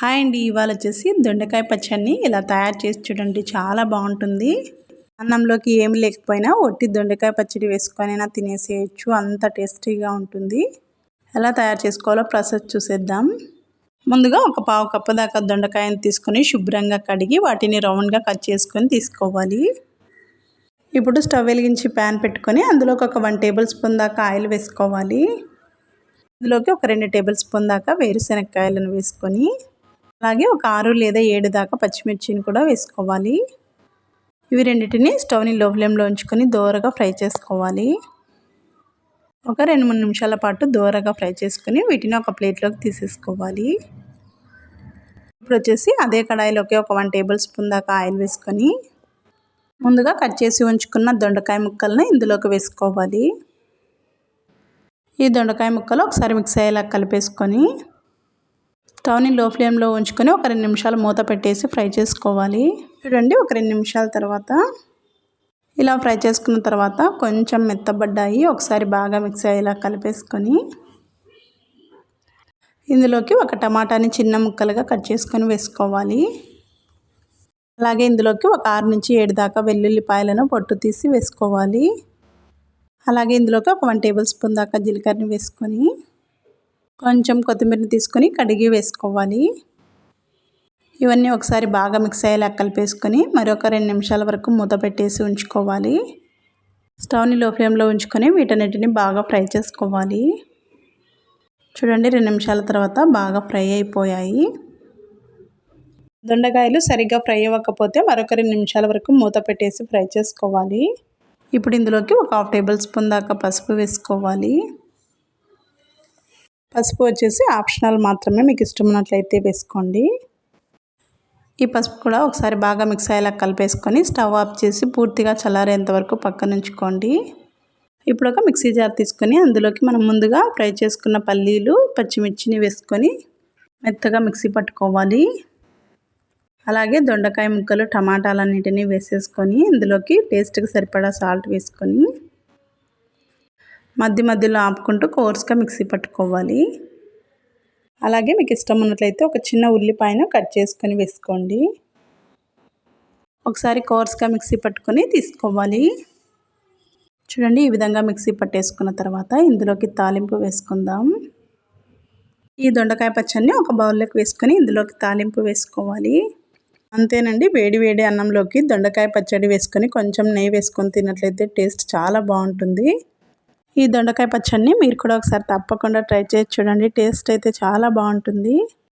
Hi అండి ఇవాళ వచ్చేసి దొండకాయ పచ్చడిని ఇలా తయారు చేసి చూడండి చాలా బాగుంటుంది. అన్నంలోకి ఏమి లేకపోయినా ఒట్టి దొండకాయ పచ్చడి వేసుకొనైనా తినేసేయచ్చు అంత టేస్టీగా ఉంటుంది. ఎలా తయారు చేసుకోవాలో ప్రాసెస్ చూసేద్దాం. ముందుగా ఒక పావు కప్పు దాకా దొండకాయని తీసుకొని శుభ్రంగా కడిగి వాటిని రౌండ్గా కట్ చేసుకొని తీసుకోవాలి. ఇప్పుడు స్టవ్ వెలిగించి ప్యాన్ పెట్టుకొని అందులోకి ఒక వన్ టేబుల్ స్పూన్ దాకా ఆయిల్ వేసుకోవాలి. ఇందులోకి ఒక రెండు టేబుల్ స్పూన్ దాకా వేరుశెనగకాయలను వేసుకొని అలాగే ఒక ఆరు లేదా ఏడు దాకా పచ్చిమిర్చిని కూడా వేసుకోవాలి. ఇవి రెండింటిని స్టవ్ని లో ఫ్లేమ్లో ఉంచుకొని దోరగా ఫ్రై చేసుకోవాలి. ఒక రెండు మూడు నిమిషాల పాటు దోరగా ఫ్రై చేసుకుని వీటిని ఒక ప్లేట్లోకి తీసేసుకోవాలి. ఇప్పుడు వచ్చేసి అదే కడాయిలోకి ఒక వన్ టేబుల్ స్పూన్ దాకా ఆయిల్ వేసుకొని ముందుగా కట్ చేసి ఉంచుకున్న దొండకాయ ముక్కలను ఇందులోకి వేసుకోవాలి. ఈ దొండకాయ ముక్కలు ఒకసారి మిక్స్ అయ్యేలా కలిపేసుకొని స్టవ్ని లో ఫ్లేమ్లో ఉంచుకొని ఒక రెండు నిమిషాలు మూత పెట్టేసి ఫ్రై చేసుకోవాలి. చూడండి ఒక రెండు నిమిషాల తర్వాత. ఇలా ఫ్రై చేసుకున్న తర్వాత కొంచెం మెత్తబడ్డాయి. ఒకసారి బాగా మిక్స్ అయ్యేలా కలిపేసుకొని. ఇందులోకి ఒక టమాటాని చిన్న ముక్కలుగా కట్ చేసుకొని వేసుకోవాలి. అలాగే ఇందులోకి ఒక ఆరు నుంచి ఏడు దాకా వెల్లుల్లిపాయలను పొట్టు తీసి వేసుకోవాలి. అలాగే ఇందులోకి ఒక వన్ టేబుల్ స్పూన్ దాకా జీలకర్రని వేసుకొని. కొంచెం కొత్తిమీరని తీసుకొని కడిగి వేసుకోవాలి. ఇవన్నీ ఒకసారి బాగా మిక్స్ అయ్యేలా కలిపేసుకొని మరొక రెండు నిమిషాల వరకు మూత పెట్టేసి ఉంచుకోవాలి. స్టవ్ని లో ఫ్లేమ్లో ఉంచుకొని వీటన్నిటిని బాగా ఫ్రై చేసుకోవాలి. చూడండి రెండు నిమిషాల తర్వాత బాగా ఫ్రై అయిపోయాయి. దొండకాయలు సరిగ్గా ఫ్రై అవ్వకపోతే మరొక రెండు నిమిషాల వరకు మూత పెట్టేసి ఫ్రై చేసుకోవాలి. ఇప్పుడు ఇందులోకి ఒక హాఫ్ టేబుల్ స్పూన్ దాకా పసుపు వేసుకోవాలి. పసుపు వచ్చేసి ఆప్షనల్ మాత్రమే మీకు ఇష్టం ఉన్నట్లయితే వేసుకోండి. ఈ పసుపు కూడా ఒకసారి బాగా మిక్స్ అయ్యేలా కలిపేసుకొని స్టవ్ ఆఫ్ చేసి పూర్తిగా చల్లారేంత వరకు పక్కన ఉంచుకోండి. ఇప్పుడు ఒక మిక్సీ జార్ తీసుకొని అందులోకి మనం ముందుగా ఫ్రై చేసుకున్న పల్లీలు పచ్చిమిర్చిని వేసుకొని మెత్తగా మిక్సీ పట్టుకోవాలి. అలాగే దొండకాయ ముక్కలు టమాటాలన్నిటినీ వేసేసుకొని ఇందులోకి టేస్ట్కి సరిపడా సాల్ట్ వేసుకొని మధ్య మధ్యలో ఆపుకుంటూ కోర్స్గా మిక్సీ పట్టుకోవాలి. అలాగే మీకు ఇష్టం ఉన్నట్లయితే ఒక చిన్న ఉల్లిపాయను కట్ చేసుకొని వేసుకోండి. ఒకసారి కోర్స్గా మిక్సీ పట్టుకొని తీసుకోవాలి. చూడండి ఈ విధంగా మిక్సీ పట్టేసుకున్న తర్వాత ఇందులోకి తాలింపు వేసుకుందాం. ఈ దొండకాయ పచ్చడిని ఒక బౌల్లోకి వేసుకొని ఇందులోకి తాలింపు వేసుకోవాలి. అంతేనండి వేడి వేడి అన్నంలోకి దొండకాయ పచ్చడి వేసుకొని కొంచెం నెయ్యి వేసుకొని తిన్నట్లయితే టేస్ట్ చాలా బాగుంటుంది. ఈ దొండకాయ పచ్చడిని మీరు కూడా ఒకసారి తప్పకుండా ట్రై చేసి చూడండి. టేస్ట్ అయితే చాలా బాగుంటుంది.